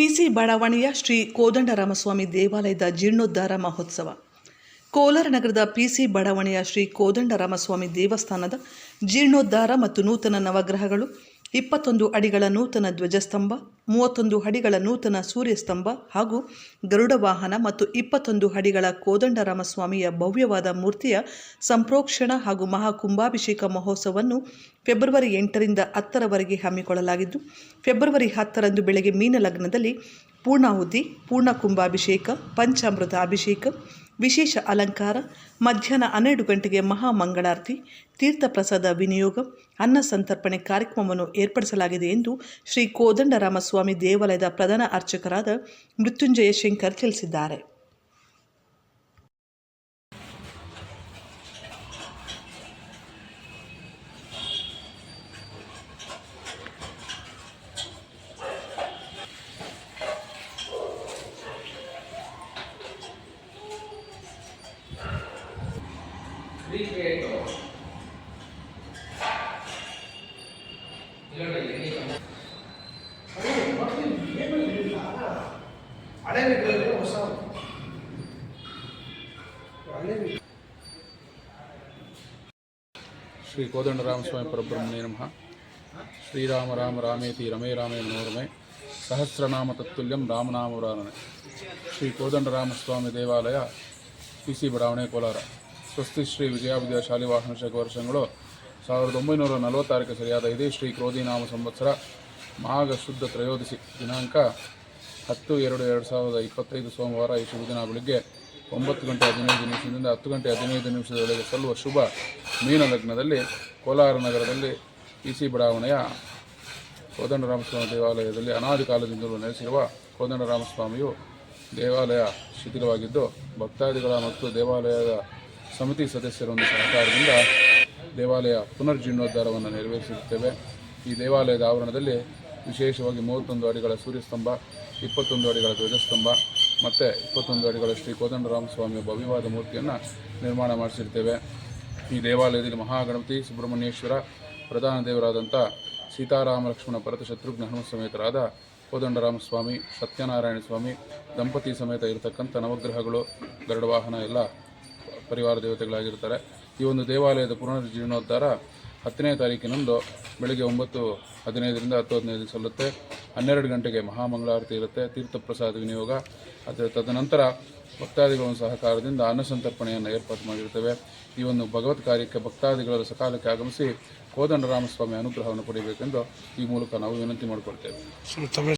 PC ಬಡಾವಣೆಯ ಶ್ರೀ ಕೋದಂಡರಾಮಸ್ವಾಮಿ ದೇವಾಲಯದ ಜೀರ್ಣೋದ್ಧಾರ ಮಹೋತ್ಸವ. ಕೋಲಾರ ನಗರದ ಪಿಸಿ ಬಡಾವಣೆಯ ಶ್ರೀ ಕೋದಂಡರಾಮಸ್ವಾಮಿ ದೇವಸ್ಥಾನದ ಜೀರ್ಣೋದ್ಧಾರ ಮತ್ತು ನೂತನ ನವಗ್ರಹಗಳು ಇಪ್ಪತ್ತೊಂದು ಅಡಿಗಳ ನೂತನ ಧ್ವಜಸ್ತಂಭ, ಮೂವತ್ತೊಂದು ಅಡಿಗಳ ನೂತನ ಸೂರ್ಯಸ್ತಂಭ ಹಾಗೂ ಗರುಡ ವಾಹನ ಮತ್ತು ಇಪ್ಪತ್ತೊಂದು ಅಡಿಗಳ ಕೋದಂಡರಾಮಸ್ವಾಮಿಯ ಭವ್ಯವಾದ ಮೂರ್ತಿಯ ಸಂಪ್ರೋಕ್ಷಣ ಹಾಗೂ ಮಹಾಕುಂಭಾಭಿಷೇಕ ಮಹೋತ್ಸವವನ್ನು ಫೆಬ್ರವರಿ ಎಂಟರಿಂದ ಹತ್ತರವರೆಗೆ ಹಮ್ಮಿಕೊಳ್ಳಲಾಗಿದ್ದು, ಫೆಬ್ರವರಿ ಹತ್ತರಂದು ಬೆಳಗ್ಗೆ ಮೀನಲಗ್ನದಲ್ಲಿ ಪೂರ್ಣಾಹುತಿ ಪೂರ್ಣ ಕುಂಭಾಭಿಷೇಕ ಪಂಚಾಮೃತ ಅಭಿಷೇಕ ವಿಶೇಷ ಅಲಂಕಾರ, ಮಧ್ಯಾಹ್ನ ಹನ್ನೆರಡು ಗಂಟೆಗೆ ಮಹಾಮಂಗಳಾರತಿ, ತೀರ್ಥಪ್ರಸಾದ ವಿನಿಯೋಗ, ಅನ್ನ ಸಂತರ್ಪಣೆ ಕಾರ್ಯಕ್ರಮವನ್ನು ಏರ್ಪಡಿಸಲಾಗಿದೆ ಎಂದು ಶ್ರೀ ಕೋದಂಡರಾಮಸ್ವಾಮಿ ದೇವಾಲಯದ ಪ್ರಧಾನ ಅರ್ಚಕರಾದ ಮೃತ್ಯುಂಜಯ ಶಂಕರ್ ತಿಳಿಸಿದ್ದಾರೆ. ಹಳೆ ವಿಗ್ರಹಗಳು ಹೊಸ ಹಳೆ ವಿಗ್ರಹ ಶ್ರೀ ಕೋದಂಡರಾಮಸ್ವಾಮಿ ಪರಬ್ರಹ್ಮಣೇ ನಮಃ ಶ್ರೀರಾಮ ರಾಮ ರಾಮೇತಿ ರಮೇ ರಾಮೇ ಮನೋರಮೆ ಸಹಸ್ರನಾಮ ತತ್ತುಲ್ಯಂ ರಾಮನಾಮವರಾನನೆ ಶ್ರೀ ಕೋದಂಡರಾಮಸ್ವಾಮಿ ದೇವಾಲಯ ಪಿ ಸಿ ಬಡಾವಣೆ ಕೋಲಾರ ಸ್ವಸ್ತಿ ಶ್ರೀ ವಿದ್ಯಾಪು ಶಾಲಿ ವಾಹನ ಶಕ ವರ್ಷಗಳು ಸಾವಿರದ ಒಂಬೈನೂರ ನಲವತ್ತಾರಕ್ಕೆ ಸರಿಯಾದ ಇದೇ ಶ್ರೀ ಕ್ರೋಧಿನಾಮ ಸಂವತ್ಸರ ಮಾಘ ಶುದ್ಧ ತ್ರಯೋದಶಿ ದಿನಾಂಕ ಹತ್ತು ಎರಡು ಎರಡು ಸಾವಿರದ ಇಪ್ಪತ್ತೈದು ಸೋಮವಾರ ಈ ಶುಭ ದಿನ ಬೆಳಿಗ್ಗೆ ಒಂಬತ್ತು ಗಂಟೆ ಹದಿನೈದು ನಿಮಿಷದಿಂದ ಹತ್ತು ಗಂಟೆ ಹದಿನೈದು ನಿಮಿಷದೊಳಗೆ ಸಲ್ಲುವ ಶುಭ ಮೀನ ಲಗ್ನದಲ್ಲಿ ಕೋಲಾರ ನಗರದಲ್ಲಿ ಇ ಸಿ ಬಡಾವಣೆಯ ಕೋದಂಡರಾಮಸ್ವಾಮಿ ದೇವಾಲಯದಲ್ಲಿ ಅನಾದಿ ಕಾಲದಿಂದಲೂ ನೆಲೆಸಿರುವ ಕೋದಂಡರಾಮಸ್ವಾಮಿಯು ದೇವಾಲಯ ಶಿಥಿಲವಾಗಿದ್ದು ಭಕ್ತಾದಿಗಳ ಮತ್ತು ದೇವಾಲಯದ ಸಮಿತಿ ಸದಸ್ಯರ ಒಂದು ಸಹಕಾರದಿಂದ ದೇವಾಲಯ ಪುನರ್ಜೀರ್ಣೋದ್ಧಾರವನ್ನು ನೆರವೇರಿಸಿರುತ್ತೇವೆ ಈ ದೇವಾಲಯದ ಆವರಣದಲ್ಲಿ ವಿಶೇಷವಾಗಿ ಮೂವತ್ತೊಂದು ಅಡಿಗಳ ಸೂರ್ಯಸ್ತಂಭ, ಇಪ್ಪತ್ತೊಂದು ಅಡಿಗಳ ಧ್ವಜಸ್ತಂಭ ಮತ್ತು ಇಪ್ಪತ್ತೊಂದು ಅಡಿಗಳ ಶ್ರೀ ಕೋದಂಡರಾಮಸ್ವಾಮಿಯ ಭವ್ಯವಾದ ಮೂರ್ತಿಯನ್ನು ನಿರ್ಮಾಣ ಮಾಡಿಸಿರ್ತೇವೆ. ಈ ದೇವಾಲಯದಲ್ಲಿ ಮಹಾಗಣಪತಿ ಸುಬ್ರಹ್ಮಣ್ಯೇಶ್ವರ, ಪ್ರಧಾನ ದೇವರಾದಂಥ ಸೀತಾರಾಮ ಲಕ್ಷ್ಮಣ ಭರತ ಶತ್ರುಘ್ನ ಹನುಮ ಸಮೇತರಾದ ಕೋದಂಡರಾಮಸ್ವಾಮಿ, ಸತ್ಯನಾರಾಯಣ ಸ್ವಾಮಿ, ದಂಪತಿ ಸಮೇತ ಇರತಕ್ಕಂಥ ನವಗ್ರಹಗಳು ಗರುಡವಾಹನ ಎಲ್ಲ ಪರಿವಾರ ದೇವತೆಗಳಾಗಿರ್ತಾರೆ ಈ ಒಂದು ದೇವಾಲಯದ ಪುನರ್ಜೀರ್ಣೋದ್ಧಾರ ಹತ್ತನೇ ತಾರೀಕಿನಂದು ಬೆಳಗ್ಗೆ ಒಂಬತ್ತು ಹದಿನೈದರಿಂದ ಹತ್ತು ಹದಿನೈದು ಸಲ್ಲುತ್ತೆ. ಹನ್ನೆರಡು ಗಂಟೆಗೆ ಮಹಾಮಂಗಳಾರತಿ ಇರುತ್ತೆ. ತೀರ್ಥಪ್ರಸಾದ ವಿನಿಯೋಗ. ಅದರ ತದನಂತರ ಭಕ್ತಾದಿಗಳ ಸಹಕಾರದಿಂದ ಅನ್ನಸಂತರ್ಪಣೆಯನ್ನು ಏರ್ಪಾಡು ಮಾಡಿರ್ತೇವೆ. ಈ ಒಂದು ಭಗವತ್ ಕಾರ್ಯಕ್ಕೆ ಭಕ್ತಾದಿಗಳ ಸಕಾಲಕ್ಕೆ ಆಗಮಿಸಿ ಕೋದಂಡರಾಮಸ್ವಾಮಿ ಅನುಗ್ರಹವನ್ನು ಪಡೆಯಬೇಕೆಂದು ಈ ಮೂಲಕ ನಾವು ವಿನಂತಿ ಮಾಡಿಕೊಳ್ತೇವೆ.